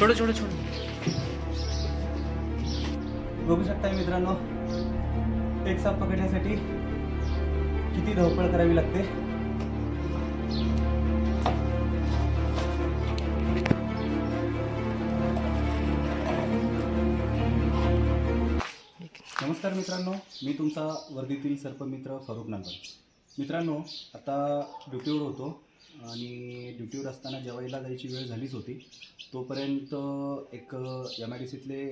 छोडो छोडो छोडो. बघू शकता मित्रांनो एक साप पकडण्यासाठी किती धावपळ करावी लागते? नमस्कार मित्रांनो मी तुमचा वर्दीतील सर्पमित्र फारुख नांदर मित्रांनो आता ड्युटीवर होतो. आणि ड्युटीवर असताना जेवायला जायची वेळ झालीच होती. तोपर्यंत एक एम आय डी सीतले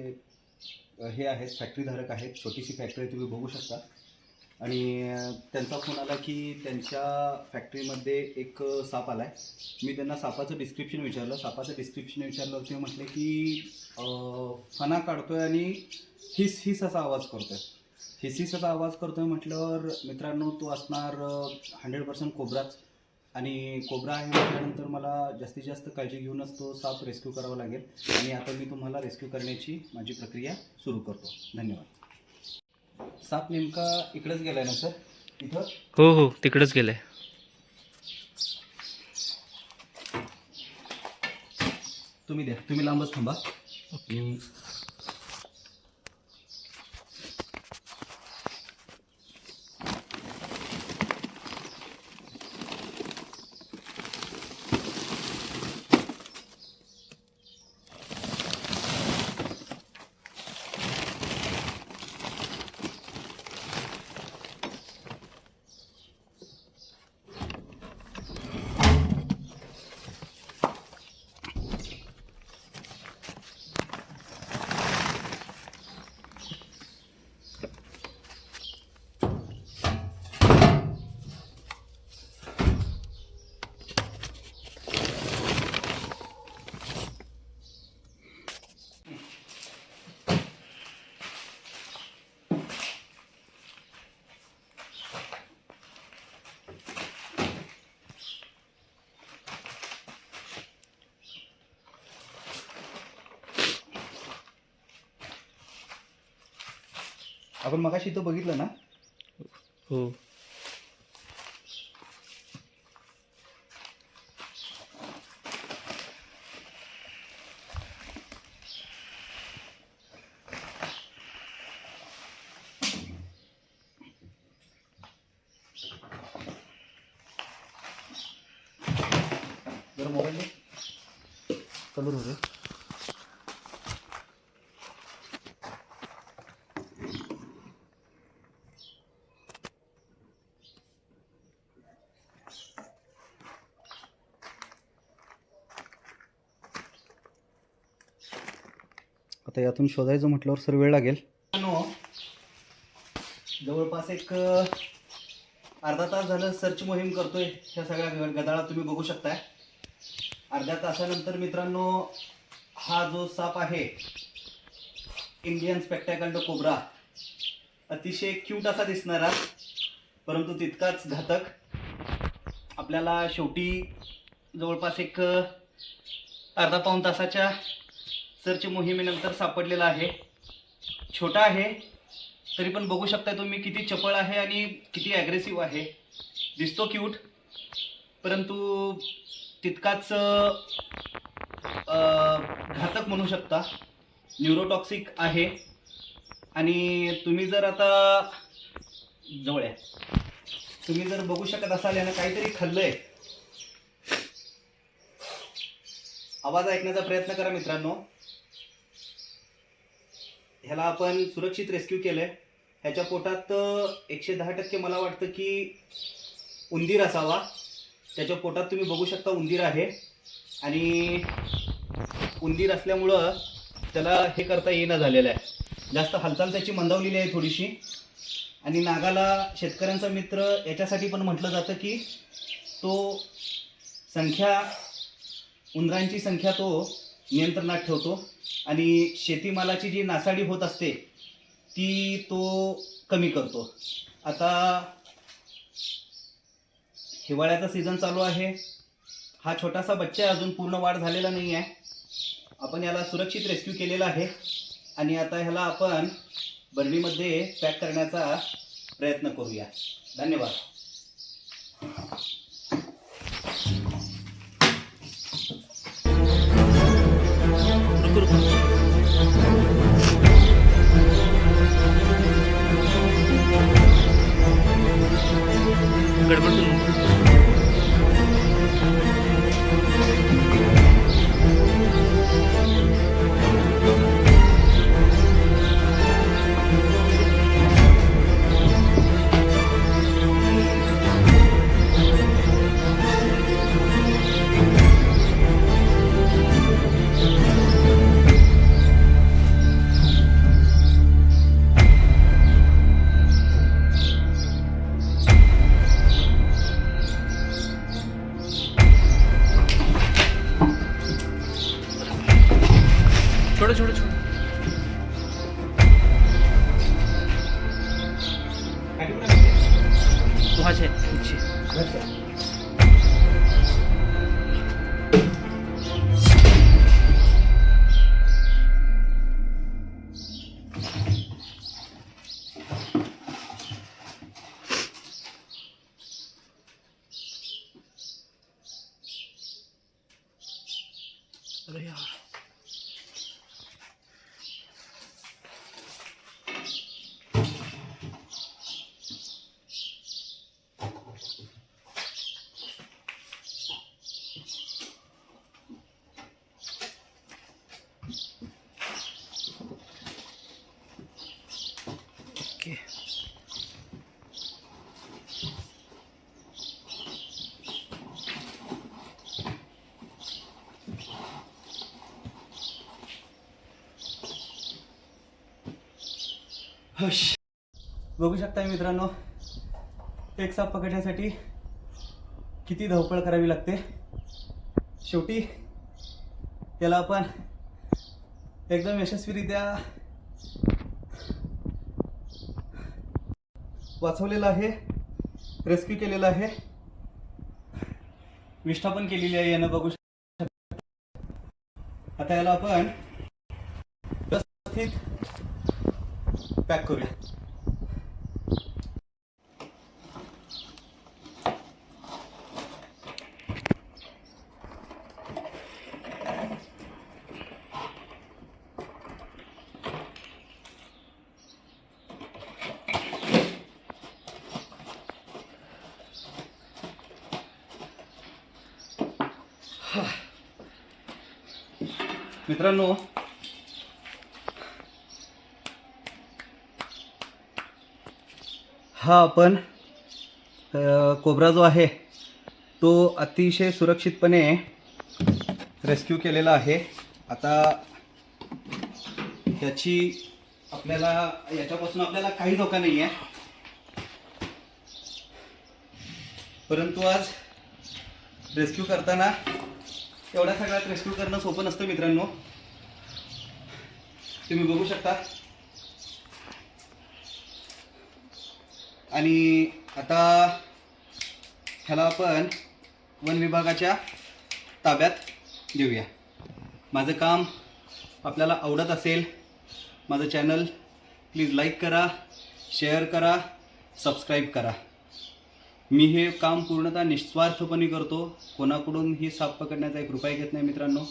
हे आहेत फॅक्टरीधारक आहेत छोटीशी फॅक्टरी तुम्ही बघू शकता. आणि त्यांचा फोन आला की त्यांच्या फॅक्टरीमध्ये एक साप आला आहे मी त्यांना सापाचं डिस्क्रिप्शन विचारलं. सापाचं डिस्क्रिप्शन विचारलं ते म्हटले की फणा काढतो आहे आणि हिस हिस असा आवाज करतोय. हिस हिस असा आवाज करतो आहे म्हटल्यावर मित्रांनो तो असणार हंड्रेड पर्सेंट कोबराच. आणि कोब्रा आहे म्हटल्यानंतर मला जास्तीत जास्त काळजी घेऊनच तो साप रेस्क्यू करावा लागेल. आणि आता मी तुम्हाला रेस्क्यू करण्याची माझी प्रक्रिया सुरू करतो. धन्यवाद. साप नेमका इकडेच गेलाय ना सर? इथं? हो हो तिकडेच गेलंय. तुम्ही द्या. तुम्ही लांबच थांबा. मी आपण मगाशी इथं बघितलं ना हो जरा मोबाईल दे चालू राहू आता यातून शोधायचं म्हटल्यावर सर वेळ लागेल. जवळपास एक अर्धा तास झालं सर्च मोहीम करतोय. ह्या सगळ्या ग- गदाळा तुम्ही बघू शकताय. अर्ध्या तासानंतर मित्रांनो हा जो साप आहे इंडियन स्पेक्टॅकल्ड कोब्रा अतिशय क्यूट असा दिसणारा परंतु तितकाच घातक. आपल्याला शेवटी जवळपास एक अर्धा पाऊण तासाच्या सर्च मोहिमेनंतर सापडलेला आहे. छोटा आहे. तरी पण बघू शकता तुम्ही किती चपळ आहे आणि किती ॲग्रेसिव्ह आहे. दिसतो क्यूट परंतु तितकाच घातक म्हणू शकता. न्यूरोटॉक्सिक आहे. आणि तुम्ही जर आता जवळ आहे तुम्ही जर बघू शकत असाल यानं काहीतरी खाल्लंय. आवाज ऐकण्याचा प्रयत्न करा मित्रांनो. ह्याला आपण सुरक्षित रेस्क्यू केलंय. ह्याच्या पोटात एकशे दहा टक्के मला वाटतं की उंदीर असावा. त्याच्या पोटात तुम्ही बघू शकता उंदीर आहे. आणि उंदीर असल्यामुळं त्याला हे करता येणं झालेलं आहे. जास्त हालचाल त्याची मंदावलेली आहे थोडीशी. आणि नागाला शेतकऱ्यांचा मित्र याच्यासाठी पण म्हटलं जातं की तो संख्या उंदरांची संख्या तो नियंत्रणात ठेवतो. आणि शेतीमालाची जी नासाडी होत असते ती तो कमी करतो. आता हिवाळ्याचा सीझन चालू आहे. हा छोटासा बच्चा आहे, अजून पूर्ण वाढ झालेला नाही आहे. आपण याला सुरक्षित रेस्क्यू केलेला आहे. आणि आता ह्याला आपण बर्डीमध्ये पॅक करण्याचा प्रयत्न करूया. धन्यवाद. గురుగారు ఇక్కడ 하셔钱될지모 릅. हश. बघू शकताय मित्रांनो एक साप पकडण्यासाठी किती धावपळ करावी लागते. शेवटी त्याला आपण एकदम यशस्वीरित्या वाचवलेलं आहे रेस्क्यू केलेलं आहे. विष्ठापन केलेली आहे यानं बघू शकता. आता याला आपण व्यवस्थित पॅक करूया मित्रांनो हा आपण कोबरा जो आहे तो अतिशय सुरक्षितपणे रेस्क्यू केलेला आहे. आता याची आपल्याला याच्यापासून आपल्याला काही धोका नाही आहे परंतु आज रेस्क्यू करताना एवढ्या सगळ्यात रेस्क्यू करणं सोपं नसतं मित्रांनो. तुम्ही बघू शकता. आणि आता ह्याला आपण वन विभागाच्या ताब्यात देऊया माझं काम आपल्याला आवडत असेल माझं चॅनल प्लीज लाईक करा शेअर करा सबस्क्राईब करा. मी हे काम पूर्णतः निस्वार्थपणे करतो. कोणाकडून ही साप पकडण्याचा एक रुपया घेत नाही मित्रांनो.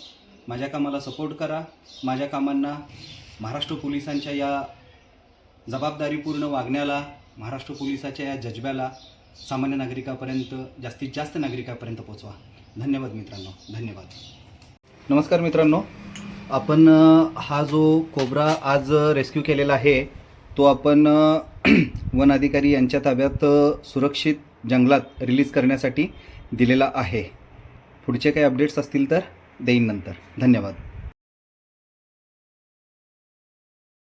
माझ्या कामाला सपोर्ट करा. माझ्या कामांना महाराष्ट्र पोलिसांच्या या जबाबदारीपूर्ण वागण्याला महाराष्ट्र पोलिसाच्या या जज्ब्याला सामान्य नागरिकापर्यंत जास्तीत जास्त नागरिकापर्यंत पोचवा. धन्यवाद मित्रांनो. धन्यवाद. नमस्कार मित्रांनो. आपण हा जो कोबरा आज रेस्क्यू केलेला आहे तो आपण वन अधिकारी यांच्या ताब्यात सुरक्षित जंगलात रिलीज करण्यासाठी दिलेला आहे. पुढचे काही अपडेट्स असतील तर देईन नंतर. धन्यवाद.